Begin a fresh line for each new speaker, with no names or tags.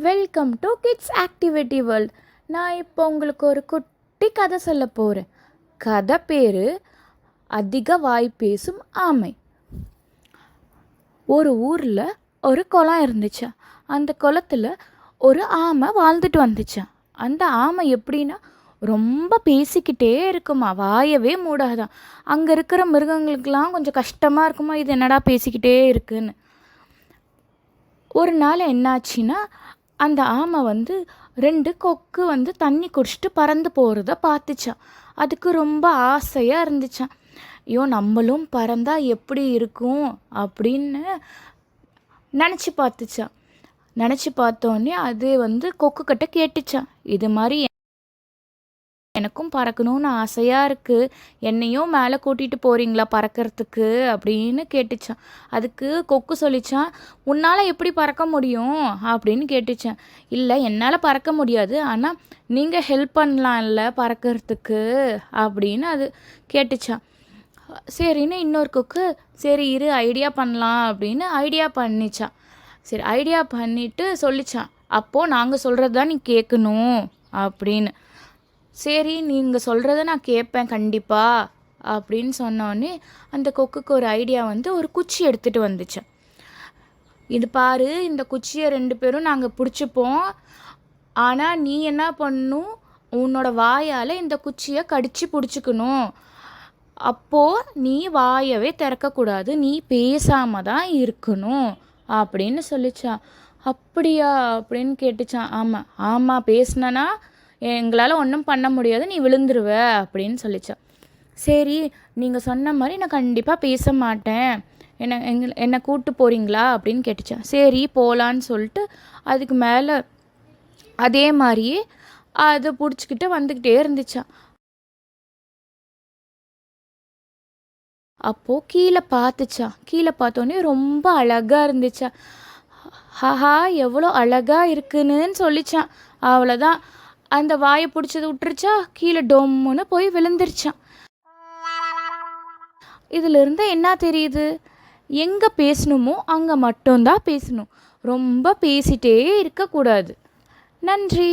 Welcome to kids activity world நான் இப்போ உங்களுக்கு ஒரு குட்டி கதை சொல்ல போகிறேன் கதை பேர் அதிக வாய் பேசும் ஆமை. ஒரு ஊரில் ஒரு குளம் இருந்துச்சு. அந்த குளத்தில் ஒரு ஆமை வாழ்ந்துட்டு வந்துச்சு. அந்த ஆமை எப்படின்னா ரொம்ப பேசிக்கிட்டே இருக்குமா? வாயவே மூடாதான். அங்கே இருக்கிற மிருகங்களுக்கெல்லாம் கொஞ்சம் கஷ்டமாக இருக்குமா? இது என்னடா பேசிக்கிட்டே இருக்குன்னு. ஒரு நாள் என்னாச்சுன்னா அந்த ஆமை வந்து ரெண்டு கொக்கு வந்து தண்ணி குடிச்சிட்டு பறந்து போகிறத பார்த்துச்சான் அதுக்கு ரொம்ப ஆசையாக இருந்துச்சான் ஐயோ நம்மளும் பறந்தால் எப்படி இருக்கும் அப்படின்னு நினச்சி பார்த்துச்சான் நினச்சி பார்த்தோன்னே அது வந்து கொக்கு கிட்ட கேட்டுச்சான் இது மாதிரி எனக்கும் பறக்கணும்னு ஆசையாக இருக்குது என்னையும் மேலே கூட்டிகிட்டு போகிறீங்களா பறக்கிறதுக்கு? அப்படின்னு கேட்டுச்சான். அதுக்கு கொக்கு சொல்லிச்சான் உன்னால் எப்படி பறக்க முடியும்? அப்படின்னு கேட்டுச்சேன். இல்லை என்னால் பறக்க முடியாது. ஆனால் நீங்கள் ஹெல்ப் பண்ணலாம்ல பறக்கிறதுக்கு. அப்படின்னு அது கேட்டுச்சான். சரின்னு இன்னொரு கொக்கு சரி இரு ஐடியா பண்ணலாம். அப்படின்னு ஐடியா பண்ணிச்சான். சரி ஐடியா பண்ணிவிட்டு சொல்லிச்சான். அப்போது நாங்கள் சொல்கிறது தான் நீ கேட்கணும் அப்படின்னு. சரி நீங்கள் சொல்கிறத நான் கேட்பேன் கண்டிப்பாக அப்படின்னு சொன்னோடனே அந்த கொக்குக்கு ஒரு ஐடியா வந்து ஒரு குச்சி எடுத்துகிட்டு வந்துச்சு. இது பாரு இந்த குச்சியை ரெண்டு பேரும் நாங்கள் பிடிச்சிப்போம். ஆனால் நீ என்ன பண்ணும் உன்னோட வாயால் இந்த குச்சியை கடித்து பிடிச்சிக்கணும். அப்போது நீ வாயவே திறக்கக்கூடாது நீ பேசாமல் தான் இருக்கணும் அப்படின்னு சொல்லிச்சான் அப்படியா? அப்படின்னு கேட்டுச்சான். ஆமாம் ஆமாம் பேசினனா எங்களால் ஒன்றும் பண்ண முடியாது நீ விழுந்துருவ அப்படின்னு சொல்லித்தான் சரி நீங்கள் சொன்ன மாதிரி நான் கண்டிப்பாக பேச மாட்டேன். என்ன எங்க என்னை கூப்பிட்டு போகிறீங்களா அப்படின்னு கேட்டுச்சான் சரி போகலான்னு சொல்லிட்டு அதுக்கு மேலே அதே மாதிரியே அதை பிடிச்சிக்கிட்டு வந்துக்கிட்டே இருந்துச்சான் அப்போது கீழே பார்த்துச்சா. கீழே பார்த்தோன்னே ரொம்ப அழகாக இருந்துச்சா. ஹஹா எவ்வளோ அழகாக இருக்குன்னு சொல்லிச்சான். அவ்வளோதான். அந்த வாயை பிடிச்சது விட்டுருச்சா கீழே டொம்முன்னு போய் விழுந்துருச்சான். இதிலிருந்து என்ன தெரியுது? எங்கே பேசணுமோ அங்கே மட்டும்தான் பேசணும். ரொம்ப பேசிட்டே இருக்கக்கூடாது. நன்றி.